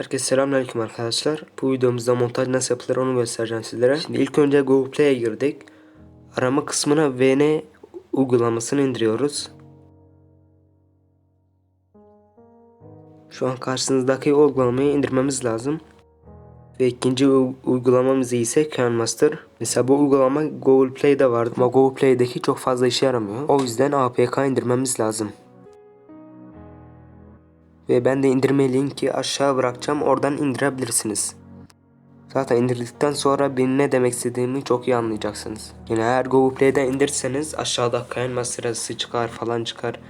Herkese selamünaleyküm arkadaşlar. Bu videomuzda montaj nasıl yapılır onu göstereceğim sizlere. Şimdi ilk önce Google Play'e girdik. Arama kısmına VN uygulamasını indiriyoruz. Şu an karşınızdaki uygulamayı indirmemiz lazım. Ve ikinci uygulamamız ise CanMaster. Mesela bu uygulama Google Play'de vardı ama Google Play'deki çok fazla işe yaramıyor. O yüzden APK indirmemiz lazım. Ve ben de indirme linki aşağı bırakacağım. Oradan indirebilirsiniz. Zaten indirdikten sonra benim ne demek istediğimi çok iyi anlayacaksınız. Yani eğer Google Play'den indirseniz aşağıda kayınma sırası çıkar falan çıkar.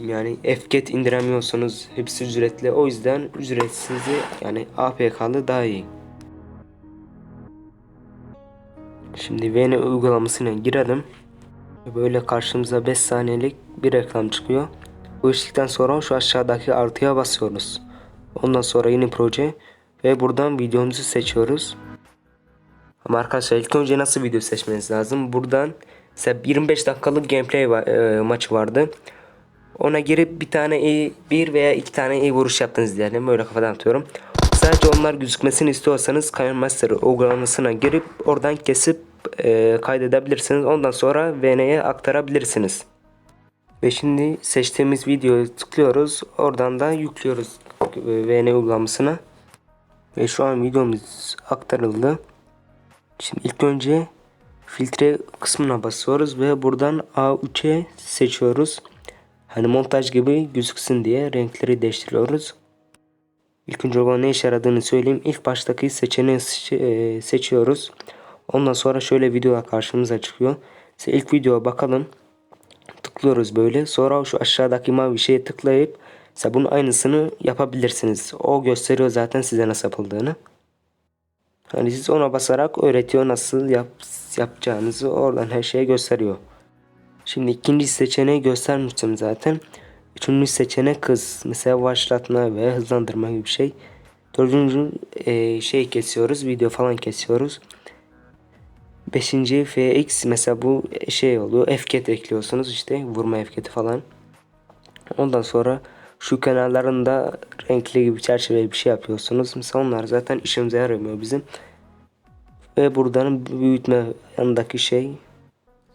Yani Fget indiremiyorsunuz. Hepsi ücretli. O yüzden ücretsizi yani APK'lı daha iyi. Şimdi VN uygulamasına girelim. Böyle karşımıza 5 saniyelik bir reklam çıkıyor. Bu işlikten sonra şu aşağıdaki artıya basıyoruz. Ondan sonra yeni proje ve buradan videomuzu seçiyoruz. Ama arkadaşlar ilk önce nasıl video seçmeniz lazım? Buradan mesela 25 dakikalık gameplay va- e, maçı vardı. Ona girip bir tane iyi bir veya iki tane iyi vuruş yaptınız diyelim. Böyle kafadan atıyorum. Sadece onlar gözükmesini istiyorsanız Kayan Master uygulamasına girip oradan kesip e, kaydedebilirsiniz. Ondan sonra VN'ye aktarabilirsiniz. Ve şimdi seçtiğimiz videoyu tıklıyoruz. Oradan da yüklüyoruz VN uygulamasına. Ve şu an videomuz aktarıldı. Şimdi ilk önce filtre kısmına basıyoruz ve buradan A3'e seçiyoruz. Hani montaj gibi gözüksün diye renkleri değiştiriyoruz. İlk önce olan ne işe yaradığını söyleyeyim. İlk baştaki seçeneği seç- e, seçiyoruz. Ondan sonra şöyle videolar karşımıza çıkıyor. Mesela ilk videoya bakalım tıklıyoruz böyle. Sonra şu aşağıdaki mavi şeye tıklayıp bunun aynısını yapabilirsiniz. O gösteriyor zaten size nasıl yapıldığını. Hani siz ona basarak öğretiyor nasıl yap, yapacağınızı oradan her şeyi gösteriyor. Şimdi ikinci seçeneği göstermiştim zaten. Üçüncü seçenek hız. Mesela başlatma ve hızlandırma gibi bir şey. Dördüncü e, şey kesiyoruz. Video falan kesiyoruz. Beşinci FX mesela bu şey oluyor. Fket ekliyorsunuz işte vurma Fket'i falan. Ondan sonra şu kenarlarında renkli gibi çerçeve bir şey yapıyorsunuz. Mesela onlar zaten işimize yaramıyor bizim. Ve buradan büyütme yanındaki şey.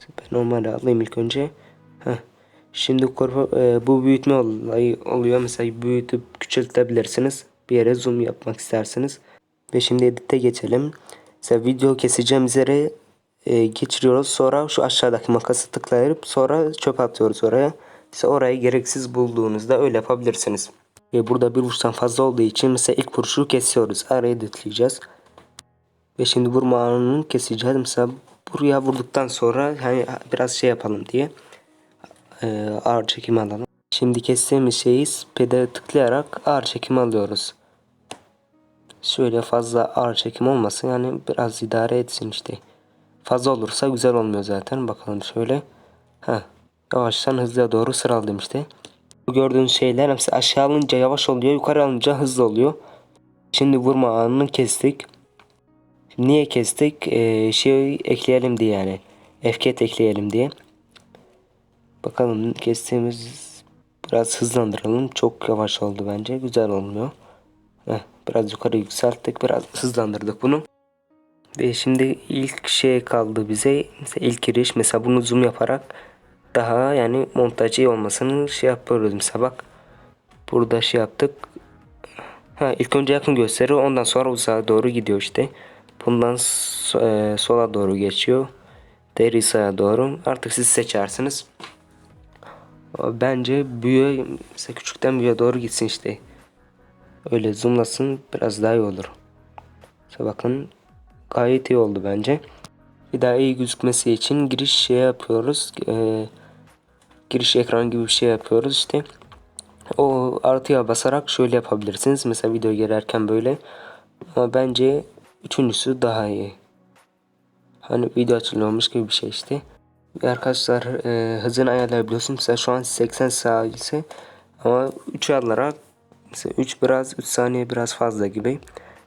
Ben normalde alayım ilk önce. Heh. Şimdi korku- e, bu büyütme olayı oluyor. Mesela büyütüp küçültebilirsiniz. Bir yere zoom yapmak isterseniz. Ve şimdi edite geçelim. Mesela video keseceğimiz yere e, geçiriyoruz. Sonra şu aşağıdaki makası tıklayıp sonra çöp atıyoruz oraya. İşte orayı gereksiz bulduğunuzda öyle yapabilirsiniz. Ve burada bir vuruştan fazla olduğu için mesela ilk vuruşu kesiyoruz. Arayı editleyeceğiz. Ve şimdi vurma anını keseceğiz. Mesela buraya vurduktan sonra hani biraz şey yapalım diye e, ağır çekim alalım. Şimdi kestiğimiz şeyi pedale tıklayarak ağır çekim alıyoruz. Şöyle fazla ağır çekim olmasın yani biraz idare etsin işte. Fazla olursa güzel olmuyor zaten. Bakalım şöyle. Heh. Yavaştan hızlıya doğru sıraladım işte. Bu gördüğünüz şeyler mesela aşağı alınca yavaş oluyor. Yukarı alınca hızlı oluyor. Şimdi vurma anını kestik. Şimdi niye kestik? Ee, şey ekleyelim diye yani. Fket ekleyelim diye. Bakalım kestiğimiz biraz hızlandıralım. Çok yavaş oldu bence. Güzel olmuyor. Heh, biraz yukarı yükselttik. Biraz hızlandırdık bunu. Ve şimdi ilk şey kaldı bize. Mesela ilk giriş. Mesela bunu zoom yaparak daha yani montajı iyi olmasını şey yapıyoruz. Mesela bak. Burada şey yaptık. Ha, ilk önce yakın gösteriyor. Ondan sonra uzağa doğru gidiyor işte. Bundan so- e, sola doğru geçiyor. Deri sağa doğru. Artık siz seçersiniz. Bence büyüğe mesela küçükten büyüğe doğru gitsin işte. Öyle zoomlasın biraz daha iyi olur. İşte bakın gayet iyi oldu bence. Bir daha iyi gözükmesi için giriş şey yapıyoruz. Ee, giriş ekran gibi bir şey yapıyoruz işte. O artıya basarak şöyle yapabilirsiniz. Mesela video girerken böyle. Ama bence üçüncüsü daha iyi. Hani video açılıyormuş gibi bir şey işte. Ve arkadaşlar e, hızını ayarlayabiliyorsun. Mesela şu an 80 saniye ama 3'ü alarak mesela 3 biraz 3 saniye biraz fazla gibi.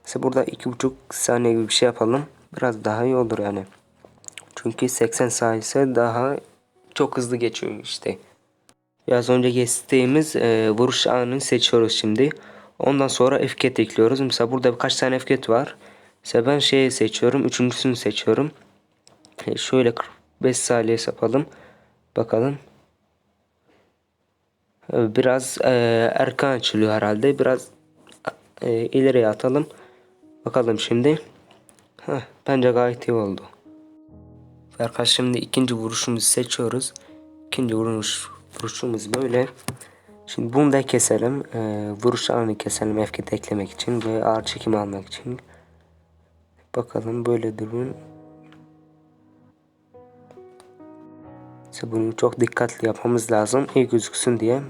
Mesela burada 2,5 saniye gibi bir şey yapalım. Biraz daha iyi olur yani. Çünkü 80 sayısı daha çok hızlı geçiyor işte. Biraz önce geçtiğimiz e, vuruş anını seçiyoruz şimdi. Ondan sonra efket ekliyoruz. Mesela burada birkaç tane efket var. Mesela ben şeyi seçiyorum. Üçüncüsünü seçiyorum. E, şöyle 45 saniye yapalım. Bakalım. E, Biraz e, erken açılıyor herhalde. Biraz e, ileriye atalım. Bakalım şimdi. Heh, bence gayet iyi oldu. Arkadaşlar şimdi ikinci vuruşumuzu seçiyoruz. İkinci vuruş, vuruşumuz böyle. Şimdi bunu da keselim. Ee, vuruş anını keselim efket eklemek için ve ağır çekim almak için. Bakalım böyle durun. İşte bunu çok dikkatli yapmamız lazım. iyi gözüksün diye.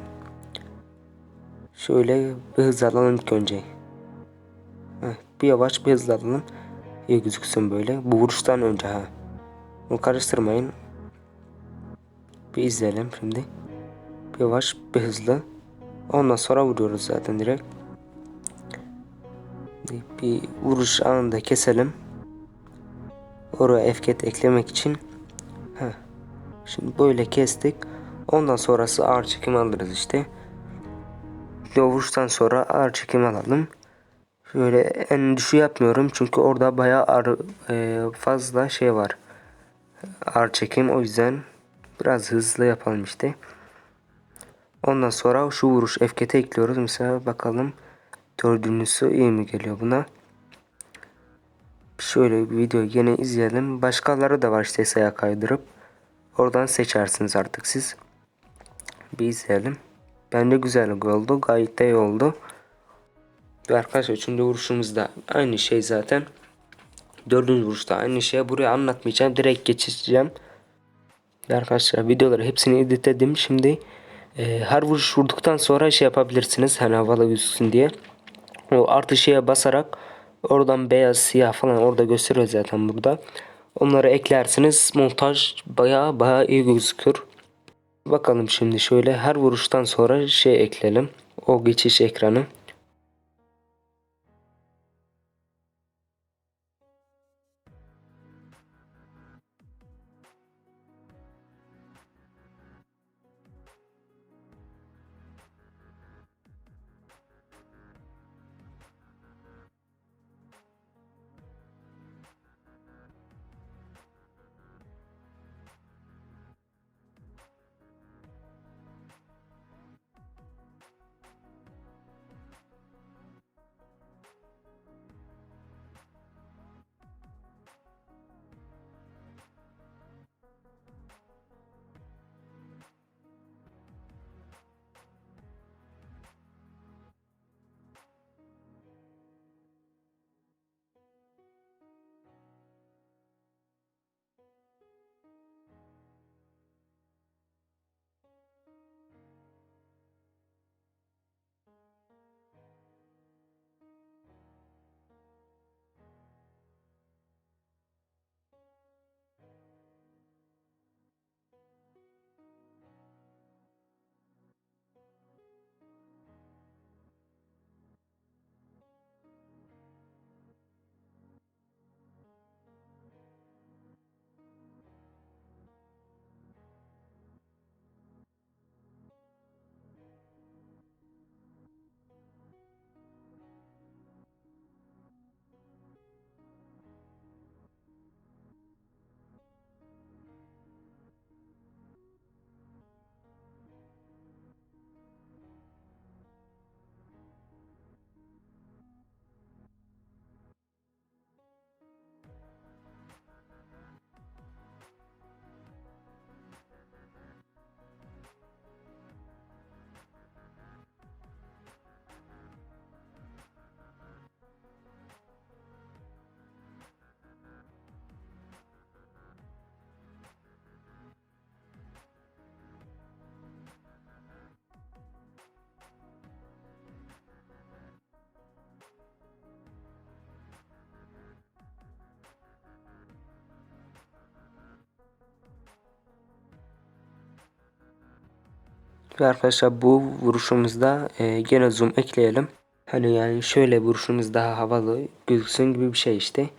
Şöyle bir hız alalım ilk önce. Bir yavaş bir hızlı alalım. İyi gözüksün böyle. Bu vuruştan önce ha. Bunu karıştırmayın. Bir izleyelim şimdi. Bir yavaş bir hızlı. Ondan sonra vuruyoruz zaten direkt. Bir vuruş anında keselim. Oraya efket eklemek için. Heh. Şimdi böyle kestik. Ondan sonrası ağır çekim alırız işte. Bir vuruştan sonra ağır çekim alalım. Şöyle en düşü yapmıyorum çünkü orada bayağı ağır, e, fazla şey var. Ağır çekim o yüzden biraz hızlı yapalım işte. Ondan sonra şu vuruş efkete ekliyoruz. Mesela bakalım dördüncüsü iyi mi geliyor buna. Şöyle bir video yine izleyelim. Başkaları da var işte saya kaydırıp. Oradan seçersiniz artık siz. Bir izleyelim. Bence güzel oldu. Gayet de iyi oldu. Ve arkadaşlar üçüncü vuruşumuzda aynı şey zaten. Dördüncü vuruşta aynı şey. Buraya anlatmayacağım. Direkt geçeceğim. Arkadaşlar videoları hepsini editledim. Şimdi e, her vuruş vurduktan sonra şey yapabilirsiniz. Hani havalı gözüksün diye. O artı şeye basarak oradan beyaz siyah falan orada gösteriyor zaten burada. Onları eklersiniz. Montaj baya baya iyi gözükür. Bakalım şimdi şöyle her vuruştan sonra şey ekleyelim. O geçiş ekranı. Ve arkadaşlar bu vuruşumuzda e, gene zoom ekleyelim. Hani yani şöyle vuruşumuz daha havalı gözüksün gibi bir şey işte.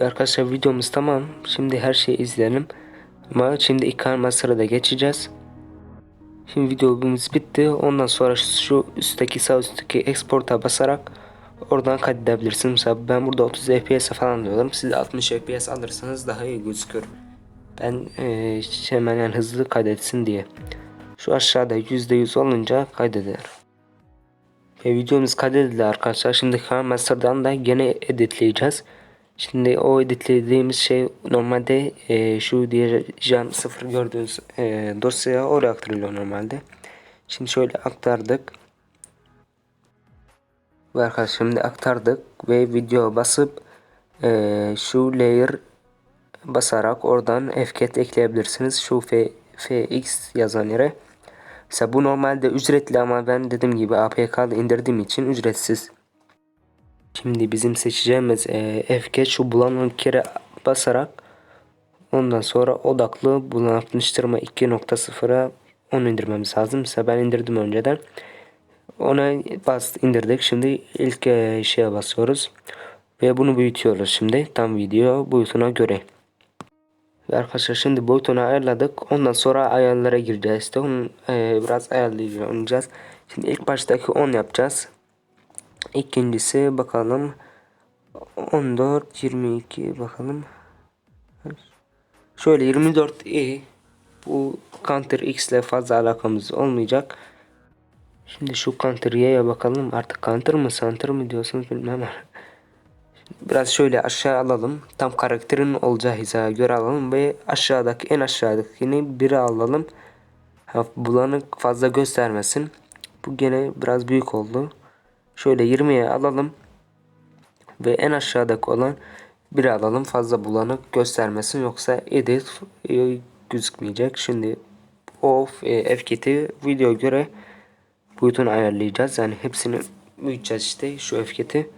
Arkadaşlar videomuz tamam. Şimdi her şeyi izleyelim. Ama şimdi ikame sırada geçeceğiz. Şimdi videomuz bitti. Ondan sonra şu üstteki sağ üstteki export'a basarak oradan kaydedebilirsiniz. Mesela ben burada 30 FPS falan alıyorum. Siz de 60 FPS alırsanız daha iyi gözükür. Ben e, hemen yani hızlı kaydetsin diye. Şu aşağıda %100 olunca kaydeder. Ve videomuz kaydedildi arkadaşlar. Şimdi Master'dan da gene editleyeceğiz. Şimdi o editlediğimiz şey normalde e, şu diyeceğim sıfır gördüğünüz e, dosyaya oraya aktarılıyor normalde. Şimdi şöyle aktardık. Ve arkadaşlar şimdi aktardık ve video basıp e, şu layer basarak oradan fcat ekleyebilirsiniz. Şu f, fx yazan yere. Mesela bu normalde ücretli ama ben dediğim gibi APK'da indirdiğim için ücretsiz. Şimdi bizim seçeceğimiz e, FK şu bulanık kere basarak ondan sonra odaklı bulanıklaştırma 2.0'a onu indirmemiz lazım. Mesela ben indirdim önceden. Ona bas indirdik. Şimdi ilk e, şeye basıyoruz. Ve bunu büyütüyoruz şimdi. Tam video boyutuna göre. Ve arkadaşlar şimdi boyutunu ayarladık. Ondan sonra ayarlara gireceğiz. İşte onu e, biraz ayarlayacağız. Şimdi ilk baştaki 10 yapacağız. İkincisi bakalım 14 22 bakalım. Şöyle 24 i bu counter x ile fazla alakamız olmayacak. Şimdi şu counter y'ye bakalım. Artık counter mı center mı diyorsunuz bilmem. Biraz şöyle aşağı alalım. Tam karakterin olacağı hizaya göre alalım ve aşağıdaki en aşağıdakini biri alalım. Bulanık fazla göstermesin. Bu gene biraz büyük oldu. Şöyle 20'ye alalım. Ve en aşağıdaki olan bir alalım. Fazla bulanık göstermesin. Yoksa edit e, gözükmeyecek. Şimdi o e, F-Kit'i video göre boyutunu ayarlayacağız. Yani hepsini büyüteceğiz işte şu F-Kit'i.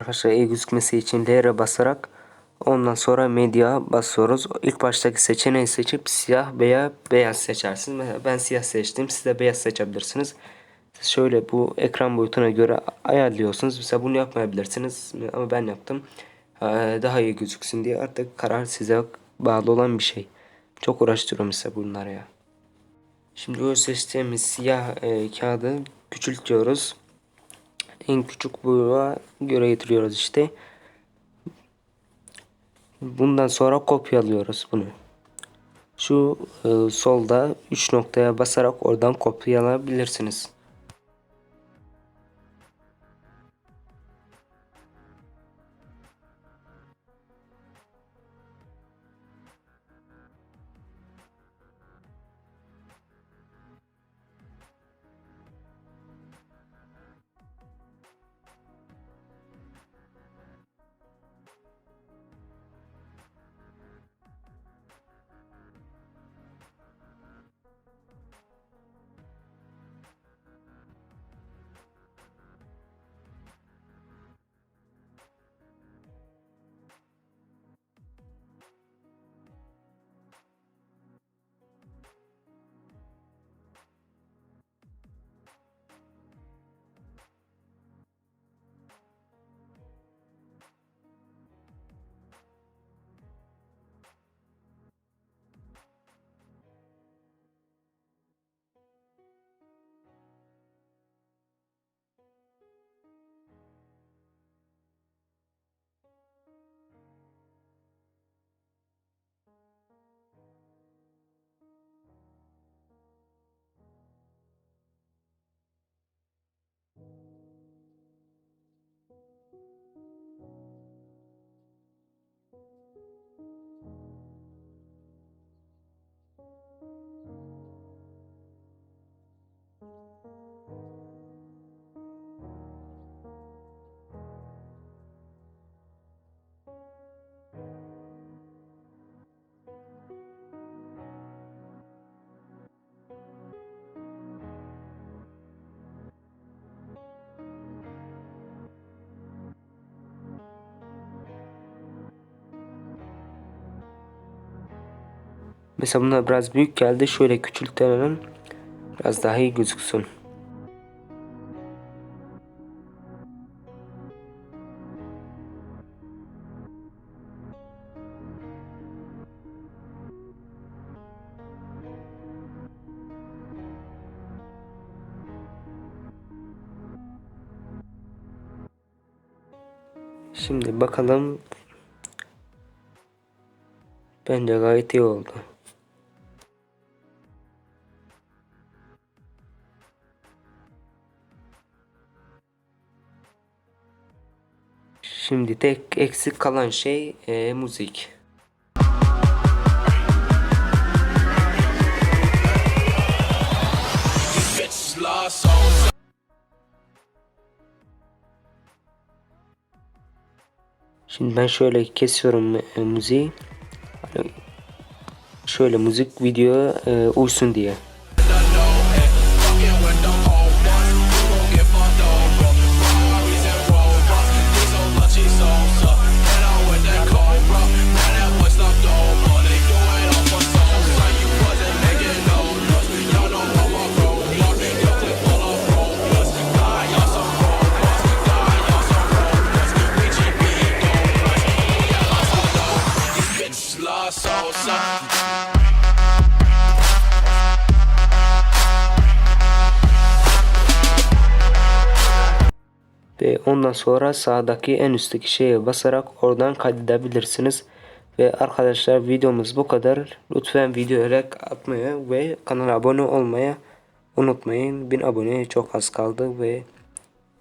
Arkadaşlar iyi gözükmesi için L'ye basarak ondan sonra medya basıyoruz. İlk baştaki seçeneği seçip siyah veya beyaz seçersiniz. Ben siyah seçtim. Siz de beyaz seçebilirsiniz. Şöyle bu ekran boyutuna göre ayarlıyorsunuz. Mesela bunu yapmayabilirsiniz ama ben yaptım. Ee, daha iyi gözüksün diye artık karar size bağlı olan bir şey. Çok uğraştırıyorum size bunlara ya. Şimdi o seçtiğimiz siyah e, kağıdı küçültüyoruz en küçük boyuğa göre getiriyoruz işte. Bundan sonra kopyalıyoruz bunu. Şu e, solda 3 noktaya basarak oradan kopyalayabilirsiniz. Mesela bunlar biraz büyük geldi. Şöyle küçültelim. Biraz daha iyi gözüksün. Şimdi bakalım. Bence gayet iyi oldu. Şimdi tek eksik kalan şey e, müzik. Şimdi ben şöyle kesiyorum e, müziği. Şöyle müzik video e, uysun diye. Ve ondan sonra sağdaki en üstteki şeye basarak oradan kaydedebilirsiniz. Ve arkadaşlar videomuz bu kadar. Lütfen videoya like atmayı ve kanala abone olmayı unutmayın. 1000 aboneye çok az kaldı ve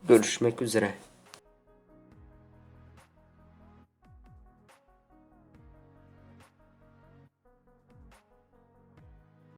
görüşmek üzere.